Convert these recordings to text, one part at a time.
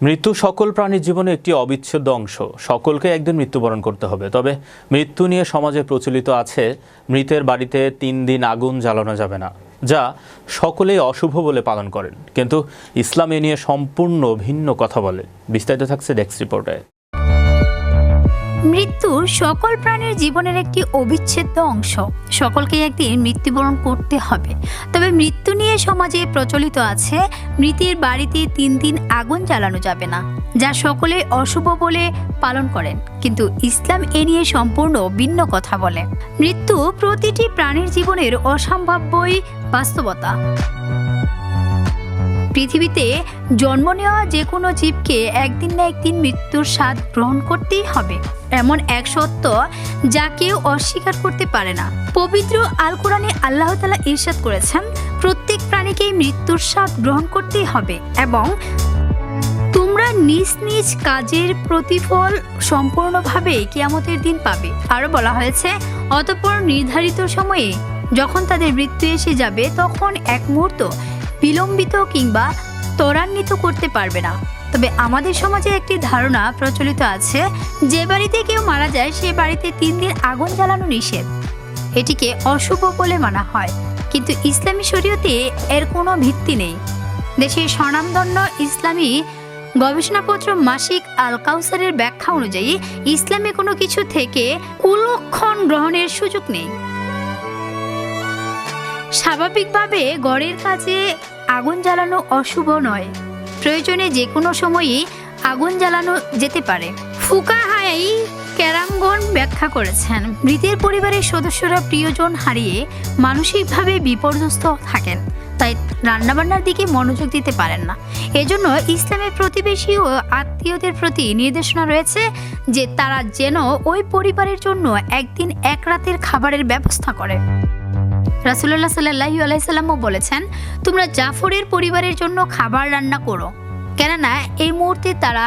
মৃত্যু সকল প্রাণীর জীবনে একটি অবিচ্ছেদ্য অংশ। সকলকে একদিন মৃত্যুবরণ করতে হবে। তবে মৃত্যু নিয়ে সমাজে প্রচলিত আছে, মৃতের বাড়িতে তিন দিন আগুন জ্বালানো যাবে না, যা সকলেই অশুভ বলে পালন করেন। কিন্তু ইসলাম এ নিয়ে সম্পূর্ণ ভিন্ন কথা বলে। বিস্তারিত থাকছে ডেস্ক রিপোর্টে মৃত্যু সকল প্রাণীর জীবনের একটি অবিচ্ছেদ্য অংশ। সকলকে একদিন মৃত্যুবরণ করতে হবে। তবে মৃত্যু নিয়ে সমাজে প্রচলিত আছে, মৃতের বাড়িতে তিন দিন আগুন জ্বালানো যাবে না, যা সকলে অশুভ বলে পালন করেন। কিন্তু ইসলাম এ নিয়ে সম্পূর্ণ ভিন্ন কথা বলে। মৃত্যু প্রতিটি প্রাণীর জীবনের অসম্ভাব্যই বাস্তবতা। পৃথিবীতে জন্ম নেওয়া যে কোনো জীবকে একদিন না একদিন মৃত্যুর স্বাদ গ্রহণ করতেই হবে। এমন এক সত্য যা কেউ অস্বীকার করতে পারে না। পবিত্র আল কোরআনে আল্লাহ তালা ইরশাদ করেছেন, প্রত্যেক প্রাণীকেই মৃত্যুর স্বাদ গ্রহণ করতেই হবে এবং তোমরা নিজ নিজ কাজের প্রতিফল সম্পূর্ণভাবে কিয়ামতের দিন পাবে। আরও বলা হয়েছে, অতঃপর নির্ধারিত সময়ে যখন তাদের মৃত্যু এসে যাবে, তখন এক মুহূর্ত বিলম্বিত কিংবা ত্বরান্বিত করতে পারবে না। তবে আমাদের সমাজে একটি ধারণা প্রচলিত আছে, যে বাড়িতে কেউ মারা যায়, সে বাড়িতে তিন দিন আগুন জ্বালানো নিষেধ। এটিকে অশুভ বলে মানা হয়। কিন্তু ইসলামী শরীয়তে এর কোনো ভিত্তি নেই। দেশের স্বনামধন্য ইসলামী গবেষণাপত্র মাসিক আল কাউসারের ব্যাখ্যা অনুযায়ী, ইসলামে কোনো কিছু থেকে কুলক্ষণ গ্রহণের সুযোগ নেই। স্বাভাবিকভাবে গড়ের কাজে আগুন জ্বালানো অশুভ নয়। প্রয়োজনে যে কোনো সময়ই আগুন জ্বালানো যেতে পারে। ফুকা ফুকাহাই ক্যারামগন ব্যাখ্যা করেছেন, মৃতের পরিবারের সদস্যরা প্রিয়জন হারিয়ে মানসিকভাবে বিপর্যস্ত থাকেন, তাই রান্নাবান্নার দিকে মনোযোগ দিতে পারেন না। এজন্য ইসলামের প্রতিবেশী ও আত্মীয়দের প্রতি নির্দেশনা রয়েছে যে তারা যেন ওই পরিবারের জন্য একদিন এক রাতের খাবারের ব্যবস্থা করে। রাসুল্লাহ সাল্লাহু আলাইসাল্লামও বলেছেন, তোমরা জাফরের পরিবারের জন্য খাবার রান্না করো, কেননা এই মুহূর্তে তারা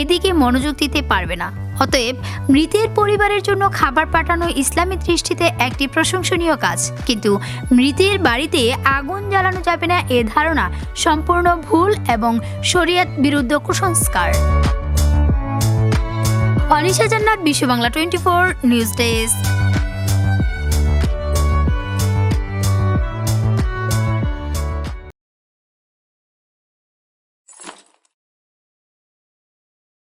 এদিকে মনোযোগ দিতে পারবে না। অতএব মৃতের পরিবারের জন্য খাবার পাঠানো ইসলামী দৃষ্টিতে একটি প্রশংসনীয় কাজ। কিন্তু মৃতের বাড়িতে আগুন জ্বালানো যাবে না এ ধারণা সম্পূর্ণ ভুল এবং শরিয়াত বিরুদ্ধ কুসংস্কার। Anisha Jannat Biswa Bangla twenty four news desk.